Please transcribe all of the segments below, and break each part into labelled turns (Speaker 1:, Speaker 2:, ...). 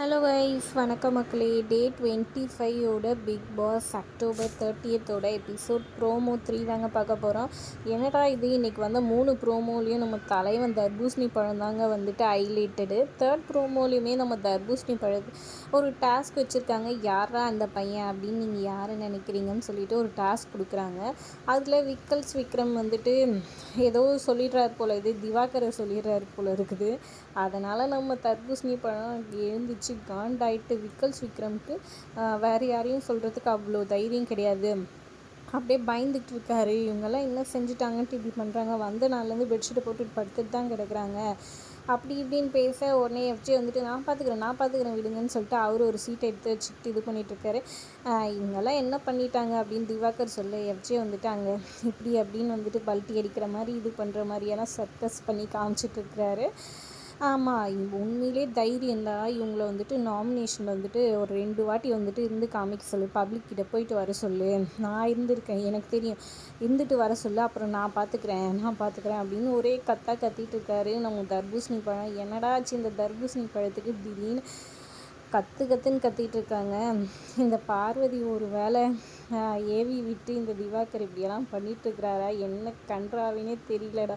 Speaker 1: Hello வைஸ் வணக்கம் மக்களே. டே டுவெண்ட்டி ஃபைவோட பிக் பாஸ் அக்டோபர் தேர்ட்டியத்தோட எபிசோட் ப்ரோமோ த்ரீ தாங்க பார்க்க போகிறோம் என்னடா இது? இன்றைக்கி வந்து மூணு ப்ரோமோலையும் நம்ம தலைவன் தர்பூசணி பழம் தாங்க வந்துட்டு ஹைலைட்டடு தேர்ட் ப்ரோமோலையுமே நம்ம தர்பூசணி பழம் ஒரு டாஸ்க் வச்சுருக்காங்க. யாரா அந்த பையன் அப்படின்னு நீங்கள் யார் நினைக்கிறீங்கன்னு சொல்லிட்டு ஒரு டாஸ்க் கொடுக்குறாங்க. அதில் விக்கல்ஸ் விக்ரம் வந்துட்டு ஏதோ சொல்லிடுறாரு போல் இது. திவாகரை சொல்லிடுறாரு போல் இருக்குது. அதனால் நம்ம தர்பூசணி பழம் எழுந்துச்சு. வச்சு காண்டாயிட்டு விக்கல்ஸ் விக்ரம்க்கு வேறு யாரையும் சொல்கிறதுக்கு அவ்வளோ தைரியம் கிடையாது. அப்படியே பயந்துட்டு இருக்காரு. இவங்கெல்லாம் என்ன செஞ்சுட்டாங்கன்ட்டு இப்படி பண்ணுறாங்க வந்த நாள்லேருந்து பெட்ஷீட்டை போட்டுட்டு படுத்துட்டு தான் கிடக்குறாங்க. அப்படி இப்படின்னு பேச உடனே எஃப்ஜி வந்துட்டு நான் பார்த்துக்குறேன் நான் பார்த்துக்குறேன் விடுங்கன்னு சொல்லிட்டு அவர் ஒரு சீட்டை எடுத்து வச்சுக்கிட்டு இது பண்ணிகிட்ருக்காரு இவங்கெல்லாம் என்ன பண்ணிட்டாங்க? அப்படின்னு திவாகர் சொல்ல எஃப்ஜி வந்துட்டு அங்கே இப்படி அப்படின்னு வந்துட்டு பல்ட்டி அடிக்கிற மாதிரி இது பண்ணுற மாதிரியான சர்க்கஸ் பண்ணி காமிச்சிட்ருக்கிறாரு ஆமாம் உண்மையிலே தைரியம் தான். இவங்கள வந்துட்டு நாமினேஷன் வந்துட்டு ஒரு ரெண்டு வாட்டி வந்துட்டு இருந்து காமிக்க சொல்லு. பப்ளிக் கிட்ட போயிட்டு வர சொல்லு. நான் இருந்திருக்கேன். எனக்கு தெரியும். இருந்துட்டு வர சொல்லு. அப்புறம் நான் பார்த்துக்கிறேன் நான் பார்த்துக்கிறேன் அப்படின்னு ஒரே கத்தா கத்திட்டு இருக்காரு. நம்ம தர்பூசணி பழம். என்னடா ஆச்சு இந்த தர்பூசணி பழத்துக்கு? திடீர்னு கற்று கற்றுன்னு கத்திட்டு இருக்காங்க. இந்த பார்வதி ஒரு வேலை ஏவி விட்டு இந்த திவாகர் இப்படியெல்லாம் பண்ணிகிட்ருக்கிறாரா என்ன கன்றாவினே தெரியலடா.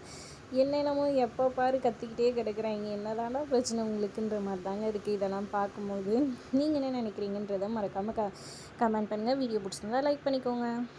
Speaker 1: என்னென்னமோ எப்போ பாரு கத்திக்கிட்டே கிடக்குறாங்க. என்னதாண்டா பிரச்சனை உங்களுக்குன்ற மாதிரி தாங்க இருக்குது இதெல்லாம் பார்க்கும்போது. நீங்கள் என்ன நினைக்கிறீங்கன்றதை மறக்காமல் க கமெண்ட் பண்ணுங்கள் வீடியோ பிடிச்சிருந்தா லைக் பண்ணிக்கோங்க.